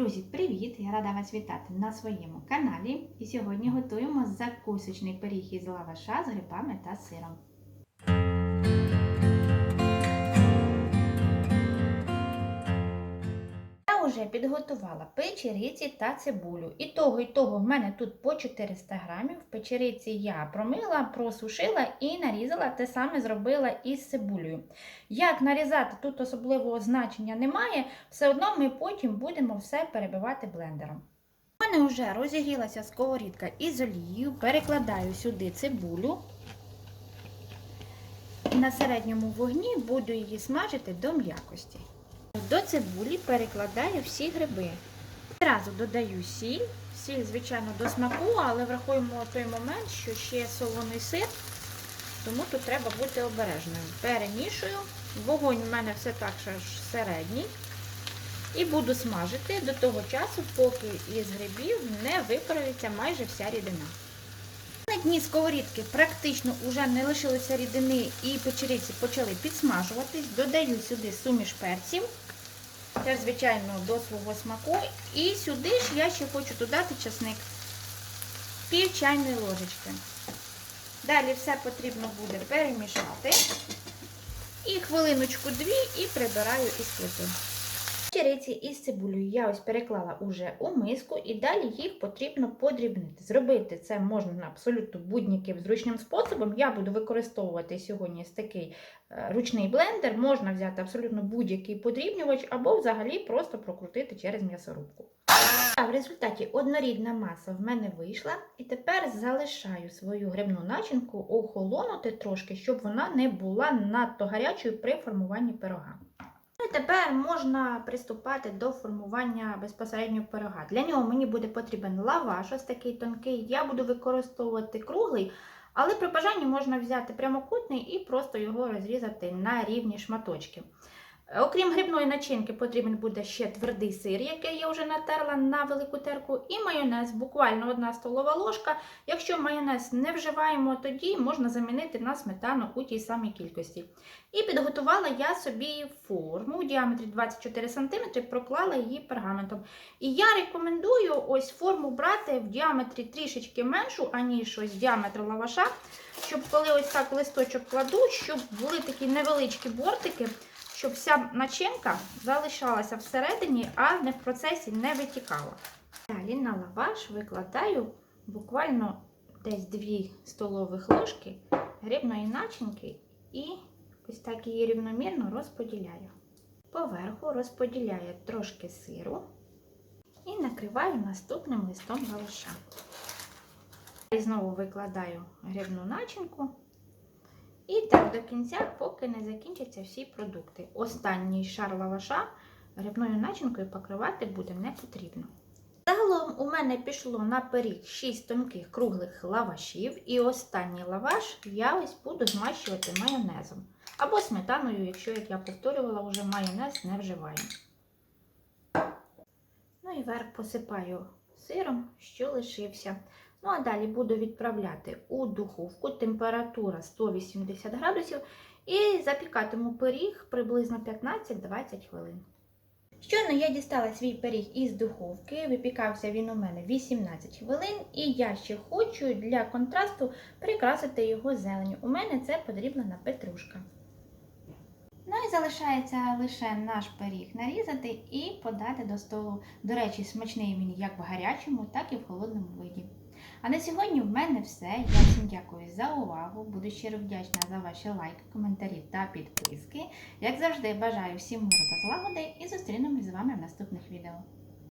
Друзі, привіт! Я рада вас вітати на своєму каналі. І сьогодні готуємо закусочний пиріг із лаваша з грибами та сиром. Вже підготувала печериці та цибулю. І того, і того в мене тут по 400 грамів. Печериці я промила, просушила і нарізала. Те саме зробила із цибулею. Як нарізати, тут особливого значення немає, все одно ми потім будемо все перебивати блендером. У мене вже розігрілася сковорідка із олією, перекладаю сюди цибулю. На середньому вогні буду її смажити до м'якості. До цибулі перекладаю всі гриби. Одразу додаю сіль. Сіль, звичайно, до смаку, але врахуємо той момент, що ще солоний сир, тому тут треба бути обережною. Перемішую. Вогонь у мене все так ж середній. І буду смажити до того часу, поки із грибів не випарується майже вся рідина. На дні сковорідки практично вже не лишилося рідини і печериці почали підсмажуватись. Додаю сюди суміш перців, теж, звичайно, до свого смаку. І сюди ж я ще хочу додати часник пів чайної ложечки. Далі все потрібно буде перемішати. І хвилиночку-дві і прибираю із плити. Печериці із цибулею я ось переклала уже у миску і далі їх потрібно подрібнити. Зробити це можна абсолютно будь-яким зручним способом. Я буду використовувати сьогодні такий е, ручний блендер, можна взяти абсолютно будь-який подрібнювач або взагалі просто прокрутити через м'ясорубку. А в результаті однорідна маса в мене вийшла, і тепер залишаю свою грибну начинку охолонути трошки, щоб вона не була надто гарячою при формуванні пирога. Ну і тепер можна приступати до формування безпосередньо пирога. Для нього мені буде потрібен лаваш, ось такий тонкий. Я буду використовувати круглий, але при бажанні можна взяти прямокутний і просто його розрізати на рівні шматочки. Окрім грибної начинки, потрібен буде ще твердий сир, який я вже натерла на велику терку, і майонез, буквально одна столова ложка. Якщо майонез не вживаємо, тоді можна замінити на сметану у тій самій кількості. І підготувала я собі форму у діаметрі 24 см, проклала її пергаментом. І я рекомендую ось форму брати в діаметрі трішечки меншу, аніж ось діаметр лаваша, щоб коли ось так листочок кладу, щоб були такі невеличкі бортики щоб вся начинка залишалася всередині, а не в процесі не витікала. Далі на лаваш викладаю буквально десь 2 столових ложки грибної начинки і ось так її рівномірно розподіляю. Поверху розподіляю трошки сиру і накриваю наступним листом лаваша. І знову викладаю грибну начинку. І так до кінця, поки не закінчаться всі продукти. Останній шар лаваша грибною начинкою покривати буде не потрібно. Загалом у мене пішло на пиріг 6 тонких круглих лавашів, і останній лаваш я ось буду змащувати майонезом. Або сметаною, якщо, як я повторювала, вже майонез не вживаю. Ну і верх посипаю сиром, що лишився. Ну, а далі буду відправляти у духовку, температура 180 градусів, і запікатиму пиріг приблизно 15-20 хвилин. Щойно я дістала свій пиріг із духовки, випікався він у мене 18 хвилин, і я ще хочу для контрасту прикрасити його зеленю. У мене це подрібна петрушка. Ну і залишається лише наш пиріг нарізати і подати до столу. До речі, смачний він як в гарячому, так і в холодному виді. А на сьогодні в мене все. Я всім дякую за увагу. Буду щиро вдячна за ваші лайки, коментарі та підписки. Як завжди, бажаю всім миру та злагоди і зустрінемось з вами в наступних відео.